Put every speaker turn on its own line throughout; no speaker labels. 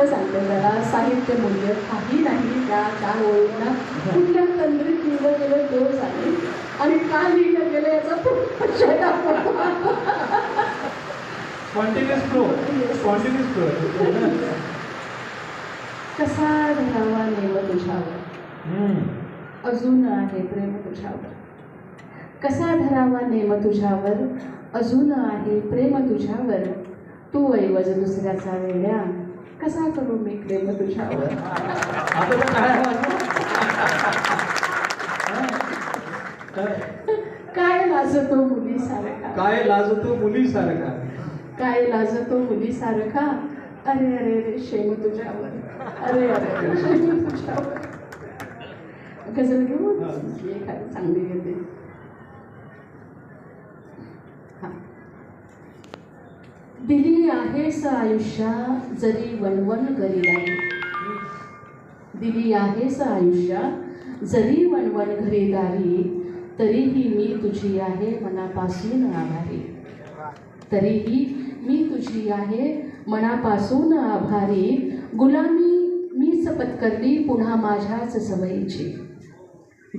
खरं सांगते त्याला साहित्य मूल्य काही नाही त्या चार ओळींना कुठल्या तंद्रीत लिहिलं गेलं तो झाले आणि का लिहिलं गेलं याचा शोधा पडतो.
स्पॉन्टेनियस फ्लो स्पॉन्टेनियस फ्लो
कसा धरावा नेम तुझ्यावर? अजून आहे प्रेम तुझ्यावर. कसा धरावा नेम तुझ्यावर? अजून आहे प्रेम तुझ्यावर. तू ऐवज दुसऱ्याचा वेड्या. कसा करू मी प्रेम तुझ्यावर
काय
लाजतो मुलीसारखा?
काय लाजतो मुलीसारखा?
काय लाजतो मुलीसारखा? अरे अरे अरे शेम तुझ्यावर. अरे अरे शेम तुझ्यावर. गजल घेऊ?
हा.
एखादी चांगली घेते हा. दिली आहेस आयुष्या जरी वणवण करी नाही. दिली आहेस आयुष्या जरी वणवण घरी दारी तरीही मी तुझी आहे मनापासून आभारी. तरीही मी तुझी आहे मनापासून आभारी. गुलामी मीच पत्करली पुन्हा माझ्याच सवयीची.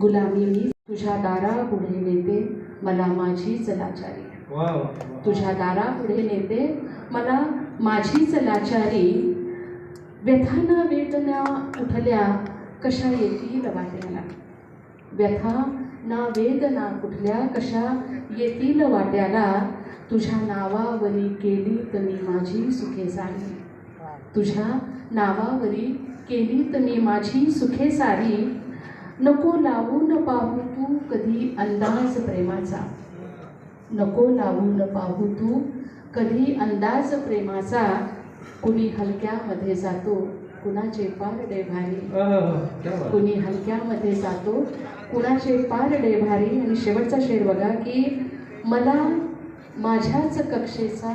गुलामी मी तुझ्या दारा पुढे नेते मला माझीच लाचारी तुझ्या दारा पुढे नेते मला माझीच लाचारी व्यथाना वेदना उठल्या कशा येतील वाट्याला व्यथा ना वेदना कुठल्या कशा येतील वाट्याला तुझ्या नावावरी केली तमी माझी सुखे सारी. तुझ्या नावावरी केली तमी माझी सुखे सारी. नको लावून पाहू तू कधी अंदाज प्रेमाचा. नको लावून पाहू तू. कधी अंदाज प्रेमाचा कुणी हलक्यामध्ये जातो कुणाचे पारडे भारी. कुणी हलक्यामध्ये जातो कुणाचे पारडे भारी. आणि शेवटचा शेर बघा की मला माझ्याच कक्षेचा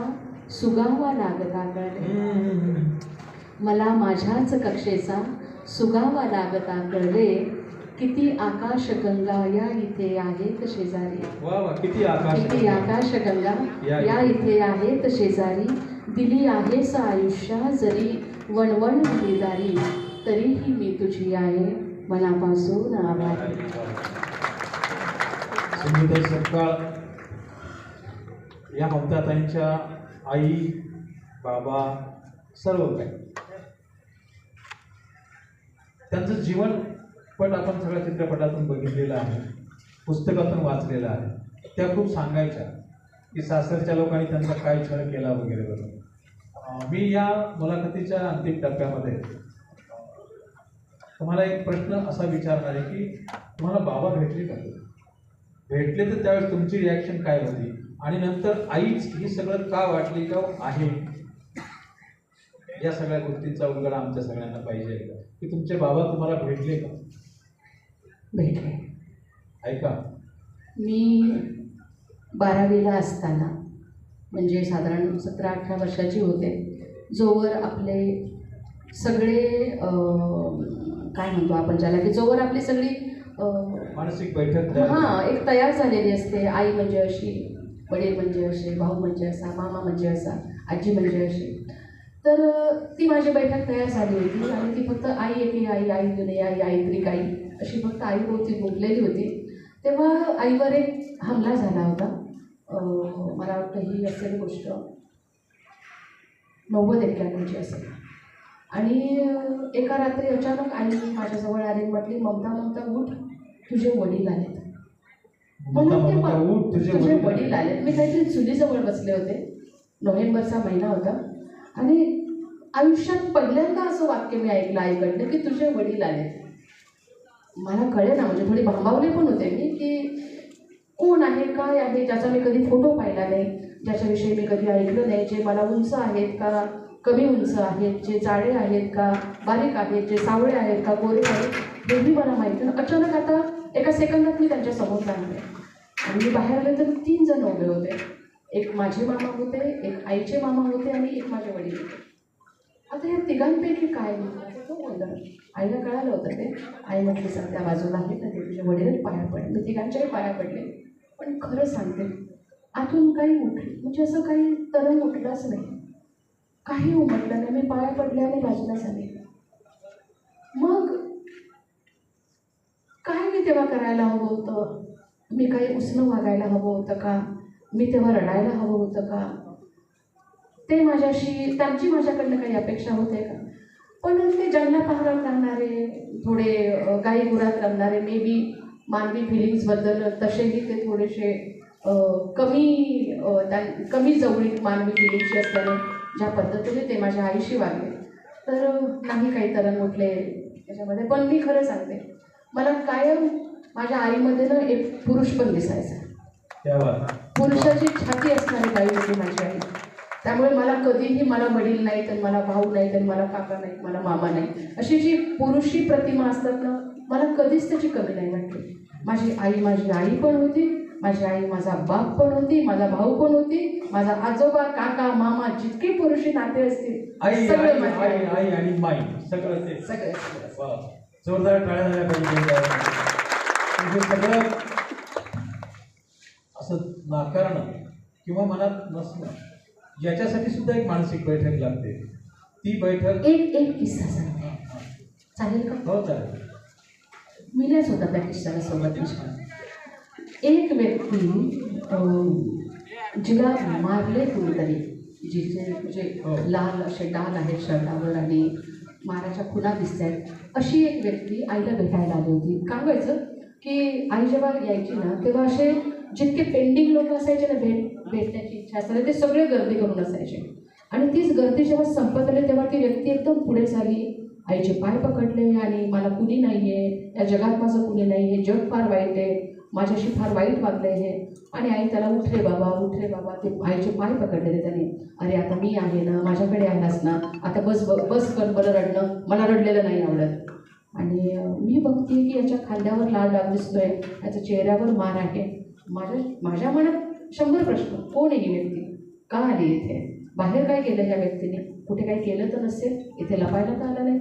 सुगावा लागता कळले. मला माझ्याच कक्षेचा सुगावा लागता कळले किती आकाश गंगा या इथे आहेत शेजारी?
वा वा किती आकाश
किती आकाश गंगा
या
इथे. आहेत शेजारी. दिली आहेस आयुष्या जरी वणवण दारी तरीही मी तुझी आहे मनापासून आभारी.
सपकाळ या ममताताईंच्या आई बाबा सर्व काही त्यांचं जीवन पण आपण सगळ्या चित्रपटातून बघितलेलं आहे. पुस्तकातून वाचलेलं आहे. त्या खूप सांगायच्या की सासरच्या लोकांनी त्यांचा काय छळ केला वगैरे वगैरे मी या मुलाखतीच्या अंतिम टप्प्यामध्ये तुम्हाला एक प्रश्न असा विचारणार आहे की तुम्हाला बाबा भेटले का? भेटले तर त्यावेळेस तुमची रिॲक्शन काय होती? आणि नंतर आईच ही सगळं का वाटली का आहे? या सगळ्या गोष्टींचा उलगडा आमच्या सगळ्यांना पाहिजे की तुमचे बाबा तुम्हाला भेटले का?
भेटले
ऐका.
मी बारावीला असताना म्हणजे साधारण सतरा अठरा वर्षाची होते जोवर आपले सगळे काय म्हणतो आपण ज्याला की जोवर आपली सगळी
मानसिक बैठक
हां एक तयार झालेली असते. आई म्हणजे अशी वडील म्हणजे असे भाऊ म्हणजे असा मामा म्हणजे असा आजी म्हणजे अशी. तर ती माझी बैठक तयार झाली होती. आणि ती फक्त आई एकी आई आई जुने आई आई त्रिक आई अशी फक्त आई होती गुंतलेली होती. तेव्हा आईवर एक हमला झाला होता. मला वाटतं ही असेल गोष्ट नव्वद एक्क्याण्णवची असेल. आणि एका रात्री अचानक आई माझ्याजवळ आली म्हटली ममता ममता उठ. तुझे वडील आलेत.
ममता
म्हणून ते
तुझे वडील
वडील आले मी काहीतरी चुलीजवळ बसले होते. नोव्हेंबरचा महिना होता. आणि आयुष्यात पहिल्यांदा असं वाक्य मी ऐकलं आईकडनं की तुझे वडील आले. मला कळे ना म्हणजे थोडी भांबावले पण होते मी की कोण आहे काय आहे ज्याचा मी कधी फोटो पाहिला नाही ज्याच्याविषयी मी कधी ऐकलं नाही जे मला उंच आहेत का कमी उंच आहेत जे जाडे आहेत का बारीक आहेत जे सावळे आहेत का गोरे आहेत हेही मला माहिती नाही. अचानक आता एका सेकंदात मी त्यांच्यासमोर राहिले आणि मी बाहेर आले तर तीन जण उभे होते. एक माझे मामा होते एक आईचे मामा होते आणि एक माझे वडील होते. आता या तिघांपैकी काय म्हणतात तो बोलला आईला कळालं होतं ते. आई म्हटली सध्या त्या बाजूला आहे ना ते तुझे वडील पाया पडले. मी तिघांच्याही पाया पडले. पण खरं सांगते आतून काही उठली म्हणजे असं काही तरंग उठलाच नाही. काही उमटलं नाही. मी पाया पडले आणि बाजूला झाले. मग काय मी तेव्हा करायला हवं होतं? मी काही उसणं वागायला हवं होतं का? मी तेव्हा रडायला हवं होतं का? ते माझ्याशी त्यांची माझ्याकडनं काही अपेक्षा होते का? पण ते जंगला पहारात राहणारे थोडे गाई गुरात रमणारे मे बी मानवी फिलिंग्सबद्दल तसेही ते थोडेसे कमी त्या- कमी जवळीक मानवी फिलिंग्सची असल्याने ज्या पद्धतीने ते माझ्या आईशी वागले. तर नाही काही तरण उठले त्याच्यामध्ये पण मी खरं सांगते मला कायम माझ्या आईमध्ये ना एक पुरुष पण दिसायचा. पुरुषाची छाती असणारी बाई होती माझी आई. त्यामुळे मला कधीही मला वडील नाहीत आणि मला भाऊ नाहीत आणि मला काका नाहीत मला मामा नाही अशी जी पुरुषी प्रतिमा असतात ना मला कधीच त्याची कमी नाही वाटली. माझी आई माझी आई पण होती माझी आई माझा बाप पण होती माझा भाऊ पण होती माझा आजोबा काका मामा जितके पुरुषी नाते असतील
आई
सगळे
आई आई. आणि माई सगळं ते.
सगळे.
जोरदार टाळ्या झाल्या पाहिजे. म्हणजे सगळं असं नाकारणं किंवा मनात नसणं याच्यासाठी सुद्धा एक मानसिक बैठक लागते. ती बैठक
एक एक किस्सा सांगते. चालेल का?
हो चालेल.
मी नाहीच होता त्या किस्साला सोबत विचार एक व्यक्ती जिला मारले कोणीतरी. जिचे म्हणजे
हो.
लाल असे डाल आहेत शर्टावर आणि माराच्या खुणा दिसत आहेत. अशी एक व्यक्ती आईला भेटायला आली होती. काय व्हायचं? की आई जेव्हा यायची ना तेव्हा असे जितके पेंडिंग लोक असायचे ना भेट भेटण्याची इच्छा असताना ते सगळे गर्दी करून असायचे. आणि तीच गर्दी जेव्हा संपत आली तेव्हा ती व्यक्ती एकदम पुढे झाली आईचे पाय पकडले आणि मला कुणी नाही आहे या जगात माझं कुणी नाही आहे जग फार वाईट आहे माझ्याशी फार वाईट वागले आहे आणि आई त्याला उठले बाबा उठले बाबा. ते आईचे पाय पकडलेले त्याने. अरे आता मी आहे ना माझ्याकडे आहेस ना आता बस बस कर बरं रडणं मला रडलेलं नाही आवडत. आणि मी बघते की याच्या खांद्यावर लाल डाग दिसतोय याच्या चेहऱ्यावर मार आहे. माझ्या माझ्या मनात शंभर प्रश्न. कोण आहे ही व्यक्ती? का आली इथे? बाहेर काय केलं ह्या व्यक्तीने? कुठे काही केलं तर नसेल? इथे लपायला तर आलं नाही.